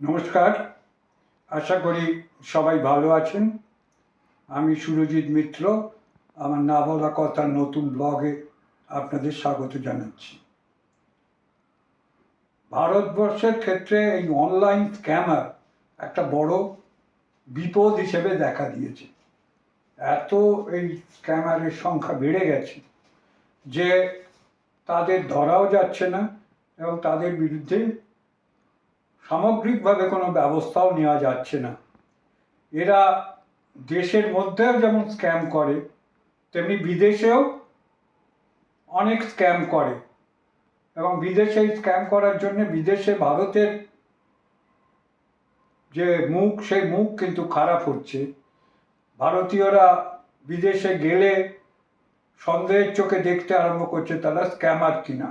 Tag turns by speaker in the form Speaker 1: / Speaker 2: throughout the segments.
Speaker 1: নমস্কার। আশা করি সবাই ভালো আছেন। আমি সুরজিৎ মিত্র। আমার না বলা কথা নতুন ব্লগে আপনাদের স্বাগত জানাচ্ছি। ভারতবর্ষের ক্ষেত্রে এই অনলাইন স্ক্যামার একটা বড় বিপদ হিসেবে দেখা দিয়েছে। এত এই স্ক্যামারের সংখ্যা বেড়ে গেছে যে তাদের ধরাও যাচ্ছে না এবং তাদের বিরুদ্ধে সামগ্রিকভাবে কোনো ব্যবস্থাও নেওয়া যাচ্ছে না। এরা দেশের মধ্যেও যেমন স্ক্যাম করে, তেমনি বিদেশেও অনেক স্ক্যাম করে এবং বিদেশে স্ক্যাম করার জন্য বিদেশে ভারতের যে মুখ, সেই মুখ কিন্তু খারাপ হচ্ছে। ভারতীয়রা বিদেশে গেলে সন্দেহের চোখে দেখতে আরম্ভ করছে, তারা স্ক্যামার কিনা।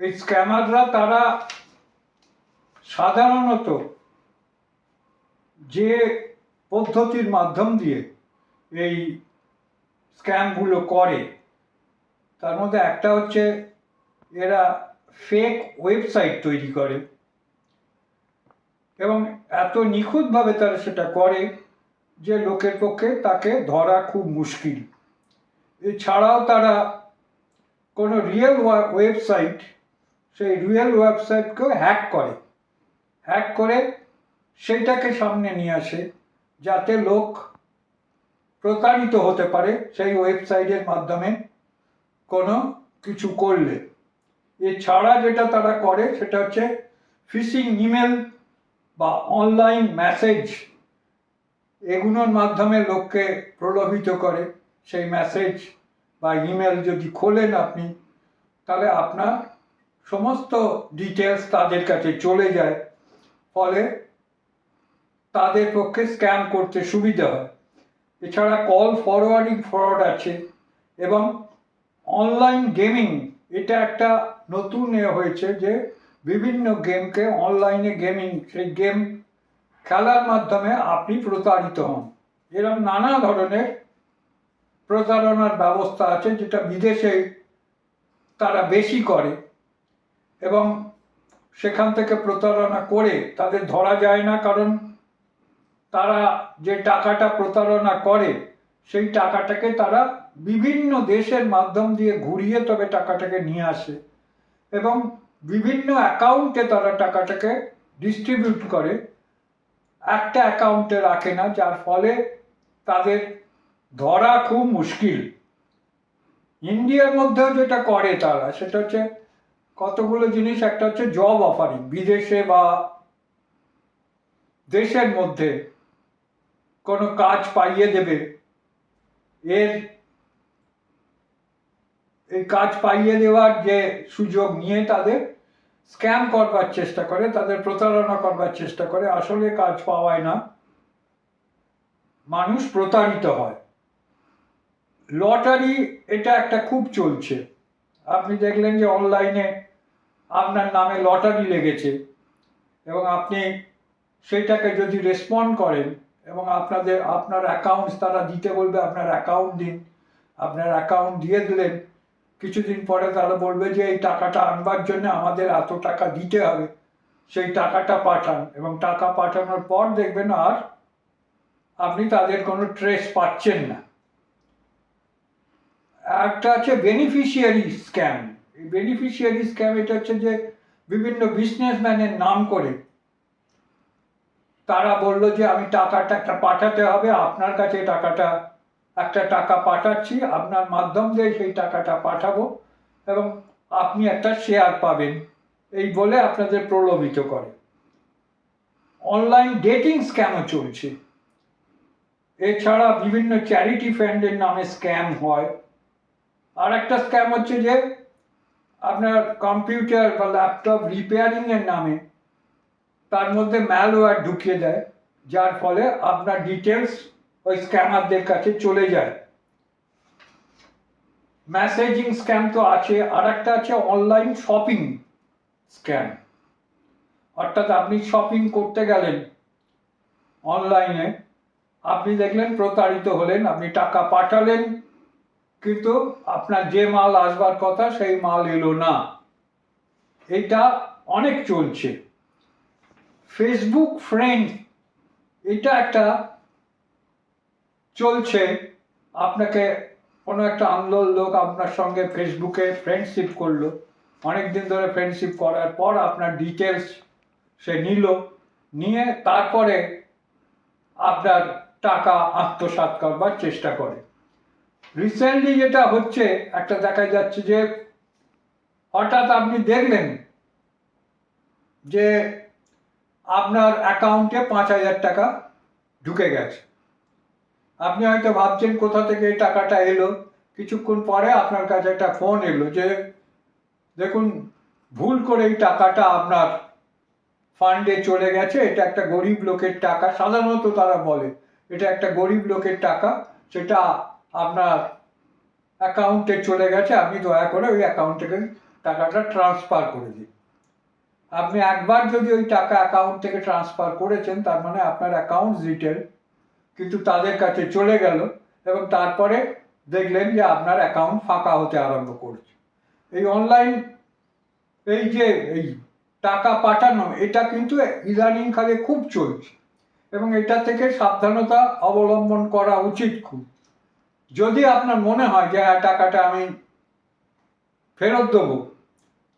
Speaker 1: এই স্ক্যামাররা তারা সাধারণত যে পদ্ধতির মাধ্যম দিয়ে এই স্ক্যামগুলো করে, তার মধ্যে একটা হচ্ছে এরা ফেক ওয়েবসাইট তৈরি করে এবং এত নিখুঁতভাবে তারা সেটা করে যে লোকের পক্ষে তাকে ধরা খুব মুশকিল। এছাড়াও তারা কোনো রিয়েল ওয়েবসাইট সেই রিয়েল ওয়েবসাইটকেও হ্যাক করে। হ্যাক করে সেইটাকে সামনে নিয়ে আসে, যাতে লোক প্রতারিত হতে পারে সেই ওয়েবসাইটের মাধ্যমে কোনো কিছু করলে। এছাড়া যেটা তারা করে সেটা হচ্ছে ফিশিং ইমেল বা অনলাইন মেসেজ এগুলোর মাধ্যমে লোককে প্রলোভিত করে। সেই মেসেজ বা ইমেল যদি খোলেন আপনি, তাহলে আপনার সমস্ত ডিটেলস তাদের কাছে চলে যায়। ফলে তাদের পক্ষে স্ক্যাম করতে সুবিধা হয়। এছাড়া কল ফরওয়ার্ডিং ফ্রড আছে এবং অনলাইন গেমিং, এটা একটা নতুন এ হয়েছে যে বিভিন্ন গেমকে অনলাইনে গেমিং, সেই গেম খেলার মাধ্যমে আপনি প্রতারিত হন। এরকম নানা ধরনের প্রতারণার ব্যবস্থা আছে যেটা বিদেশে তারা বেশি করে এবং সেখান থেকে প্রতারণা করে তাদের ধরা যায় না, কারণ তারা যে টাকাটা প্রতারণা করে, সেই টাকাটাকে তারা বিভিন্ন দেশের মাধ্যম দিয়ে ঘুরিয়ে তবে টাকাটাকে নিয়ে আসে এবং বিভিন্ন অ্যাকাউন্টে তারা টাকাটাকে ডিস্ট্রিবিউট করে। একটা অ্যাকাউন্টে রাখে না, যার ফলে তাদের ধরা খুব মুশকিল। ইন্ডিয়ার মধ্যেও যেটা করে তারা, সেটা হচ্ছে কতগুলো জিনিস? একটা হচ্ছে জব অফারিং বিদেশে বা দেশের মধ্যে কোনো কাজ পাইয়ে দেবে। এর, এই কাজ পাইয়ে দেওয়ার যে সুযোগ নিয়ে তাদের স্ক্যাম করবার চেষ্টা করে, তাদের প্রতারণা করবার চেষ্টা করে। আসলে কাজ পাওয়ায় না। মানুষ প্রতারিত হয়। লটারি, এটা একটা খুব চলছে। আপনি দেখলেন যে অনলাইনে আপনার নামে লটারি লেগেছে এবং আপনি সেইটাকে যদি রেসপন্ড করেন এবং আপনাদের, আপনার অ্যাকাউন্টস তারা দিতে বলবে, আপনার অ্যাকাউন্ট দিন, আপনার অ্যাকাউন্ট দিয়ে দিলেন, কিছুদিন পরে তারা বলবে যে এই টাকাটা আনবার জন্য আমাদের এত টাকা দিতে হবে, সেই টাকাটা পাঠান এবং টাকা পাঠানোর পর দেখবেন আর আপনি তাদের কোনো ট্রেস পাচ্ছেন না। একটা আছে বেনিফিশিয়ারি স্ক্যাম বেনিফিশিয়ারি স্ক্যাম এটা হচ্ছে যে বিভিন্ন বিজনেসম্যানের নাম করে, তারা বলল যে আমি টাকাটা একটা পাঠাতে হবে, আপনার কাছে টাকাটা, একটা টাকা পাঠাচ্ছি, আপনার মাধ্যম দিয়ে সেই টাকাটা পাঠাবো এবং আপনি একটা শেয়ার পাবেন। এই বলে আপনাদের প্রলোভিত করে। অনলাইন ডেটিং স্ক্যামও চলছে। এছাড়া বিভিন্ন চ্যারিটি ফান্ডের নামে স্ক্যাম হয়। আর একটা স্ক্যাম হচ্ছে যে আপনার কম্পিউটার বা ল্যাপটপ রিপেয়ারিংয়ের নামে তার মধ্যে ম্যালওয়্যার ঢুকিয়ে দেয়, যার ফলে আপনার ডিটেলস ওই স্ক্যামারদের কাছে চলে যায়। মেসেজিং স্ক্যাম তো আছে আর একটা আছে অনলাইন শপিং স্ক্যাম অর্থাৎ আপনি শপিং করতে গেলেন অনলাইনে আপনি দেখলেন প্রতারিত হলেন, আপনি টাকা পাঠালেন কিন্তু আপনার যে মাল আসবার কথা সেই মাল এলো না। এটা অনেক চলছে। ফেসবুক ফ্রেন্ড এটা একটা চলছে। আপনাকে কোনো একটা আন্দোলন লোক আপনার সঙ্গে ফেসবুকে ফ্রেন্ডশিপ করল। অনেক দিন ধরে ফ্রেন্ডশিপ করার পর আপনার ডিটেলস সে নিল। নিয়ে তারপরে আপনার টাকা আত্মসাৎ করবার চেষ্টা করে। রিসেন্টলি যেটা হচ্ছে, একটা দেখা যাচ্ছে যে, হঠাৎ আপনি দেখলেন যে আপনার অ্যাকাউন্টে পাঁচ হাজার টাকা ঢুকে গেছে। আপনি হয়তো ভাবছেন কোথা থেকে এই টাকাটা এলো। কিছুক্ষণ পরে আপনার কাছে একটা ফোন এলো যে, দেখুন, ভুল করে এই টাকাটা আপনার ফান্ডে চলে গেছে। এটা একটা গরিব লোকের টাকা। সাধারণত তারা বলে, এটা একটা গরিব লোকের টাকা। সেটা আপনার অ্যাকাউন্টে চলে গেছে, আপনি দয়া করে ওই অ্যাকাউন্ট থেকে টাকাটা ট্রান্সফার করে দিন। আপনি একবার যদি ওই টাকা অ্যাকাউন্ট থেকে ট্রান্সফার করেছেন, তার মানে আপনার অ্যাকাউন্ট ডিটেল কিন্তু তাদের কাছে চলে গেল এবং তারপরে দেখলেন যে আপনার অ্যাকাউন্ট ফাঁকা হতে আরম্ভ করছে। এই অনলাইন এই যে এই টাকা পাঠানো, এটা কিন্তু ইদানিংকালে খুব চলছে এবং এটা থেকে সাবধানতা অবলম্বন করা উচিত খুব। যদি আপনার মনে হয় যে হ্যাঁ টাকাটা আমি ফেরত দেবো,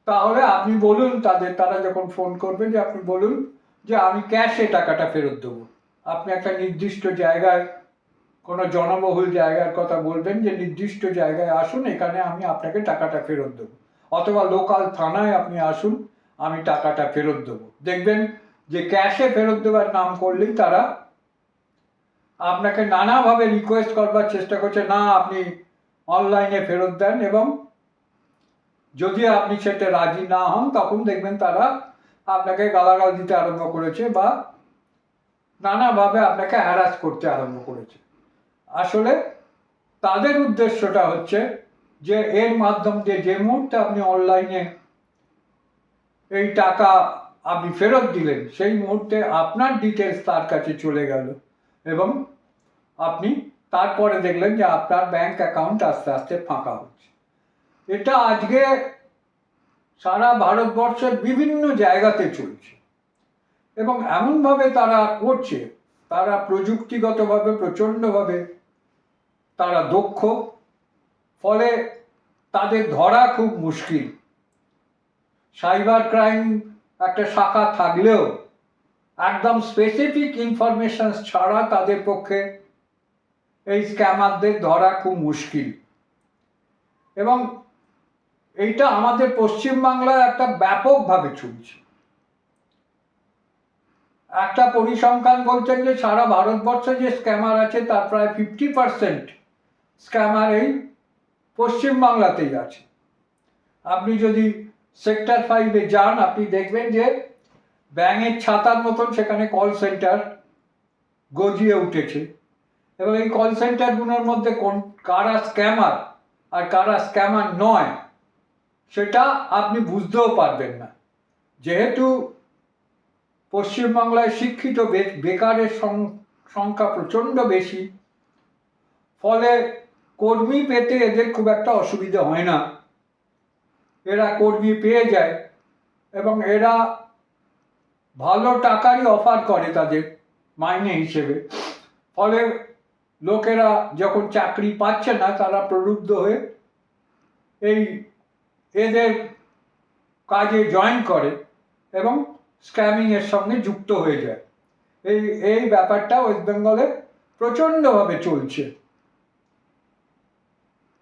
Speaker 1: তাহলে আপনি বলুন তাদের, তারা যখন ফোন করবে যে, আপনি বলুন যে, আমি ক্যাশে টাকাটা ফেরত দেবো। আপনি একটা নির্দিষ্ট জায়গায়, কোনো জনবহুল জায়গার কথা বলবেন যে, নির্দিষ্ট জায়গায় আসুন, এখানে আমি আপনাকে টাকাটা ফেরত দেবো। অথবা লোকাল থানায় আপনি আসুন, আমি টাকাটা ফেরত দেবো। দেখবেন যে ক্যাশে ফেরত দেওয়ার নাম করলেই তারা আপনাকে নানাভাবে রিকোয়েস্ট করবার চেষ্টা করছে, না, আপনি অনলাইনে ফেরত দেন। এবং যদি আপনি সেটা রাজি না হন, তখন দেখবেন তারা আপনাকে গালাগাল দিতে আরম্ভ করেছে বা নানাভাবে আপনাকে হ্যারাস করতে আরম্ভ করেছে। আসলে তাদের উদ্দেশ্যটা হচ্ছে যে, এর মাধ্যম দিয়ে যে মুহূর্তে আপনি অনলাইনে এই টাকা আপনি ফেরত দিলেন, সেই মুহূর্তে আপনার ডিটেলস তার কাছে চলে গেল। এবং আপনি তারপরে দেখলেন যে আপনার ব্যাংক অ্যাকাউন্ট আস্তে আস্তে ফাঁকা হচ্ছে। এটা আজকে সারা ভারতবর্ষের বিভিন্ন জায়গাতে চলছে এবং এমনভাবে তারা করছে, তারা প্রযুক্তিগতভাবে, প্রচণ্ডভাবে তারা দক্ষ, ফলে তাদের ধরা খুব মুশকিল। সাইবার ক্রাইম একটা শাখা থাকলেও একদম স্পেসিফিক ইনফরমেশন ছাড়া তাদের পক্ষে এই স্ক্যামারদের ধরা খুব মুশকিল। এবং এইটা আমাদের পশ্চিমবাংলায় একটা ব্যাপকভাবে চলছে। একটা পরিসংখ্যান বলছেন যে সারা ভারতবর্ষে যে স্ক্যামার আছে, তার প্রায় ফিফটি পার্সেন্ট স্ক্যামার এই পশ্চিমবাংলাতেই আছে। আপনি যদি সেক্টর ফাইভে যান, আপনি দেখবেন যে ব্যাঙের ছাতার মতন সেখানে কল সেন্টার গজিয়ে উঠেছে। এবং এই কল সেন্টারগুলোর মধ্যে কোন, কারা স্ক্যামার আর কারা স্ক্যামার নয়, সেটা আপনি বুঝতেও পারবেন না। যেহেতু পশ্চিমবাংলায় শিক্ষিত বেকারের সংখ্যা প্রচণ্ড বেশি, ফলে কর্মী পেতে এদের খুব একটা অসুবিধা হয় না। এরা কর্মী পেয়ে যায় এবং এরা ভালো টাকারই অফার করে তাদের মাইনে হিসেবে। ফলে লোকেরা যখন চাকরি পাচ্ছে না, তারা প্রলুব্ধ হয়ে এই এদের কাজে জয়েন করে এবং স্ক্যামিংয়ের সঙ্গে যুক্ত হয়ে যায়। এই এই ব্যাপারটা ওয়েস্ট বেঙ্গলে প্রচণ্ডভাবে চলছে।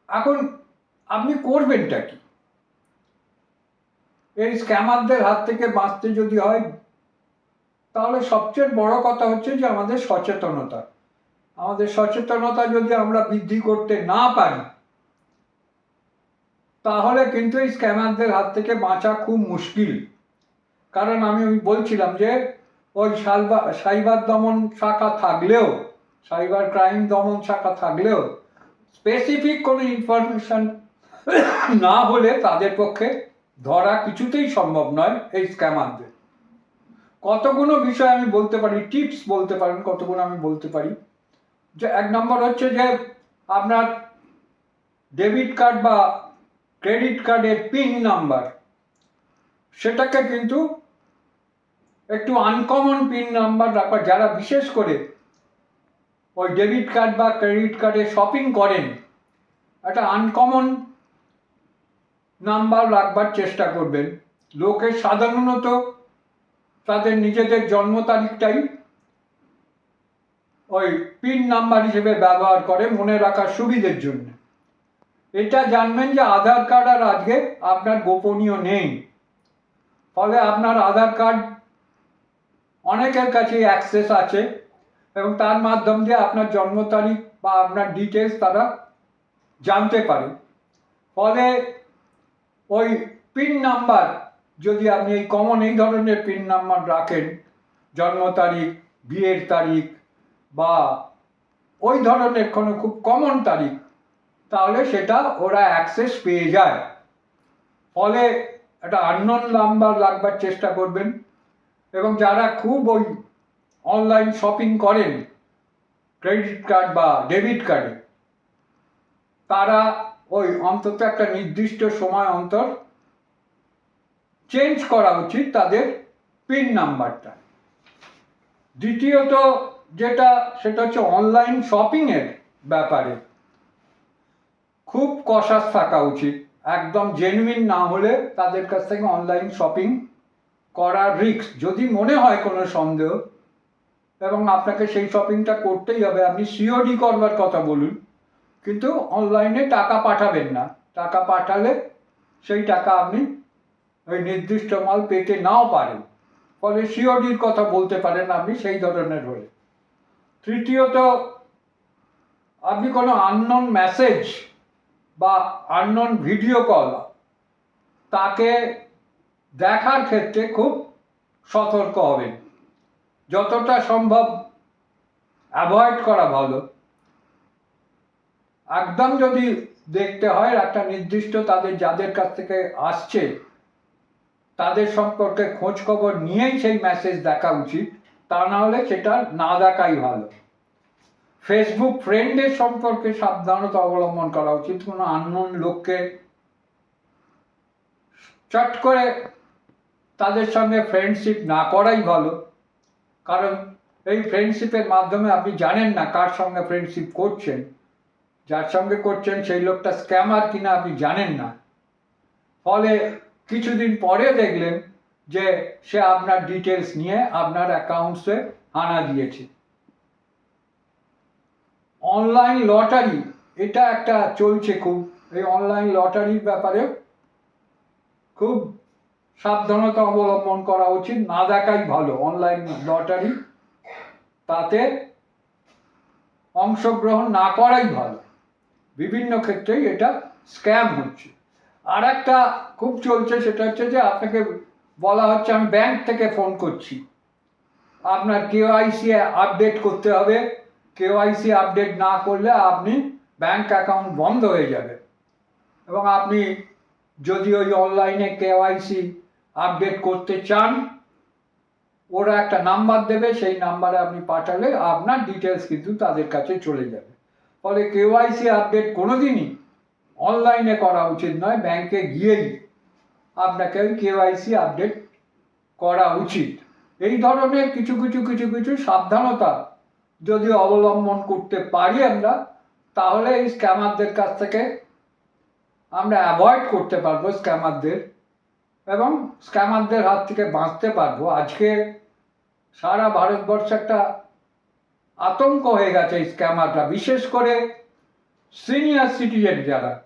Speaker 1: এখন আপনি করবেনটা কি? এই স্ক্যামারদের হাত থেকে বাঁচতে যদি হয় তাহলে সবচেয়ে বড় কথা হচ্ছে যে আমাদের সচেতনতা। আমাদের সচেতনতা যদি আমরা বৃদ্ধি করতে না পারি, তাহলে কিন্তু এই স্ক্যামারদের হাত থেকে বাঁচা খুব মুশকিল। কারণ আমি বলছিলাম যে, ওই সাইবার সাইবার দমন শাখা থাকলেও, সাইবার ক্রাইম দমন শাখা থাকলেও স্পেসিফিক কোনো ইনফরমেশন না হলে তাদের পক্ষে ধরা কিছুতেই সম্ভব নয় এই স্ক্যামারদের। কতগুলো বিষয় আমি বলতে পারি টিপস বলতে পারেন কতগুলো আমি বলতে পারি। যে এক নম্বর হচ্ছে যে আপনার ডেবিট কার্ড বা ক্রেডিট কার্ডের পিন নাম্বার সেটাকে কিন্তু একটু আনকমন পিন নাম্বার রাখবার যারা বিশেষ করে ওই ডেবিট কার্ড বা ক্রেডিট কার্ডে শপিং করেন, একটা আনকমন নাম্বার রাখবার চেষ্টা করবেন। লোকে সাধারণত তাদের নিজেদের জন্ম তারিখটাই ওই পিন নাম্বার হিসেবে ব্যবহার করে মনে রাখার সুবিধের জন্য। এটা জানবেন যে আধার কার্ড আর আজকে আপনার গোপনীয় নেই। ফলে আপনার আধার কার্ড অনেকের কাছে অ্যাক্সেস আছে এবং তার মাধ্যম দিয়ে আপনার জন্ম তারিখ বা আপনার ডিটেলস তারা জানতে পারে। ফলে ওই পিন নাম্বার যদি আপনি এই কমন এই ধরনের পিন নাম্বার রাখেন, জন্ম তারিখ, বিয়ের তারিখ বা ওই ধরনের কোনো খুব কমন তারিখ, তাহলে সেটা ওরা অ্যাক্সেস পেয়ে যায়। ফলে একটা আননোন নাম্বার রাখবার চেষ্টা করবেন এবং যারা খুব ওই অনলাইন শপিং করেন ক্রেডিট কার্ড বা ডেবিট কার্ডে তারা ওই অন্তত একটা নির্দিষ্ট সময় অন্তর চেঞ্জ করা উচিত তাদের পিন নাম্বারটা। দ্বিতীয়ত যেটা, সেটা হচ্ছে অনলাইন শপিংয়ের ব্যাপারে খুব কষাস থাকা উচিত। একদম জেনুইন না হলে তাদের কাছ থেকে অনলাইন শপিং করার রিস্ক। যদি মনে হয় কোনো সন্দেহ, এবং আপনাকে সেই শপিংটা করতেই হবে, আপনি সিওডি করবার কথা বলুন, কিন্তু অনলাইনে টাকা পাঠাবেন না। টাকা পাঠালে সেই টাকা আপনি ওই নির্দিষ্ট মাল পেতে নাও পারেন ফলে সিওডির কথা বলতে পারেন আপনি সেই ধরনের হলে তৃতীয়ত, আপনি কোনো আননোন মেসেজ বা আননোন ভিডিও কল তাকে দেখার ক্ষেত্রে খুব সতর্ক হবেন। যতটা সম্ভব অ্যাভয়েড করা ভালো। একদম যদি দেখতে হয় একটা নির্দিষ্ট তাদের, যাদের কাছ থেকে আসছে তাদের সম্পর্কে খোঁজ খবর নিয়েই সেই মেসেজ দেখা উচিত। তা না হলে সেটা না দেখাই ভালো। ফেসবুক ফ্রেন্ডের সম্পর্কে সাবধানতা অবলম্বন করা উচিত। কোনো আননোন লোককে চট করে তাদের সঙ্গে ফ্রেন্ডশিপ না করাই ভালো। কারণ এই ফ্রেন্ডশিপের মাধ্যমে আপনি জানেন না কার সঙ্গে ফ্রেন্ডশিপ করছেন। যার সঙ্গে করছেন সেই লোকটা স্ক্যামার কিনা আপনি জানেন না। ফলে কিছুদিন পরে দেখলেন যে সে আপনার ডিটেলস নিয়ে আপনার অ্যাকাউন্টসে আনা দিয়েছে। অনলাইন লটারি এটা একটা চলছে খুব। এই অনলাইন লটারির ব্যাপারে খুব সাবধানতা অবলম্বন করা উচিত। না দেখাই ভালো অনলাইন লটারি তাতে অংশগ্রহণ না করাই ভালো। বিভিন্ন ক্ষেত্রেই এটা স্ক্যাম হচ্ছে। আর একটা খুব চলছে, সেটা হচ্ছে যে আপনাকে বলা হচ্ছে, আমি ব্যাংক থেকে ফোন করছি। আপনার কেওআইসি আপডেট করতে হবে। কেওআইসি আপডেট না করলে আপনি ব্যাংক অ্যাকাউন্ট বন্ধ হয়ে যাবে। এবং আপনি যদি ওই অনলাইনে কেওআইসি আপডেট করতে চান, ওরা একটা নাম্বার দেবে, সেই নাম্বারে আপনি পাঠালে আপনার ডিটেলস কিন্তু তাদের কাছে চলে যাবে। ফলে কেওআইসি আপডেট কোনোদিনই অনলাইনে করা উচিত নয় ব্যাংকে গিয়েই আপনাকে ওই কেওআইসি আপডেট করা উচিত। এই ধরনের কিছু কিছু কিছু কিছু সাবধানতা যদি অবলম্বন করতে পারি আমরা, তাহলে এই স্ক্যামারদের কাছ থেকে আমরা অ্যাভয়েড করতে পারব স্ক্যামারদের এবং স্ক্যামারদের হাত থেকে বাঁচতে পারব। আজকে সারা ভারতবর্ষে একটা আতঙ্ক হয়ে গেছে এই স্ক্যামারটা বিশেষ করে সিনিয়র সিটিজেন যারা।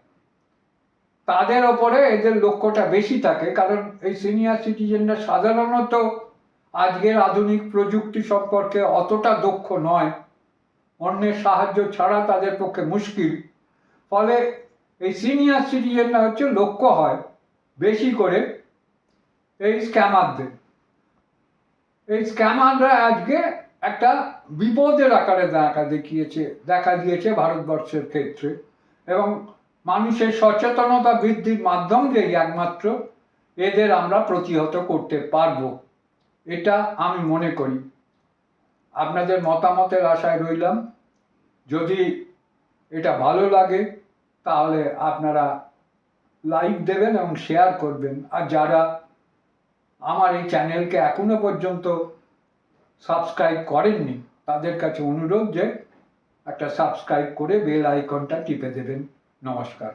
Speaker 1: তাদের ওপরে এদের লক্ষ্যটা বেশি থাকে, কারণ এই সিনিয়র সিটিজেনরা সাধারণত আজকের আধুনিক প্রযুক্তি সম্পর্কে অতটা দক্ষ নয়। অন্যের সাহায্য ছাড়া তাদের পক্ষে মুশকিল। ফলে এই সিনিয়র সিটিজেনরা হচ্ছে লক্ষ্য হয় বেশি করে এই স্ক্যামারদের এই স্ক্যামাররা আজকে একটা বিপদের আকারে দেখা দেখিয়েছে, দেখা দিয়েছে ভারতবর্ষের ক্ষেত্রে। এবং মানুষের সচেতনতা বৃদ্ধির মাধ্যম দিয়েই একমাত্র এদের আমরা প্রতিহত করতে পারব। এটা আমি মনে করি। আপনাদের মতামতের আশায় রইলাম। যদি এটা ভালো লাগে, তাহলে আপনারা লাইক দেবেন এবং শেয়ার করবেন। আর যারা আমার এই চ্যানেলকে এখনও পর্যন্ত সাবস্ক্রাইব করেননি, তাদের কাছে অনুরোধ যে একটা সাবস্ক্রাইব করে বেল আইকনটা টিপে দেবেন। নমস্কার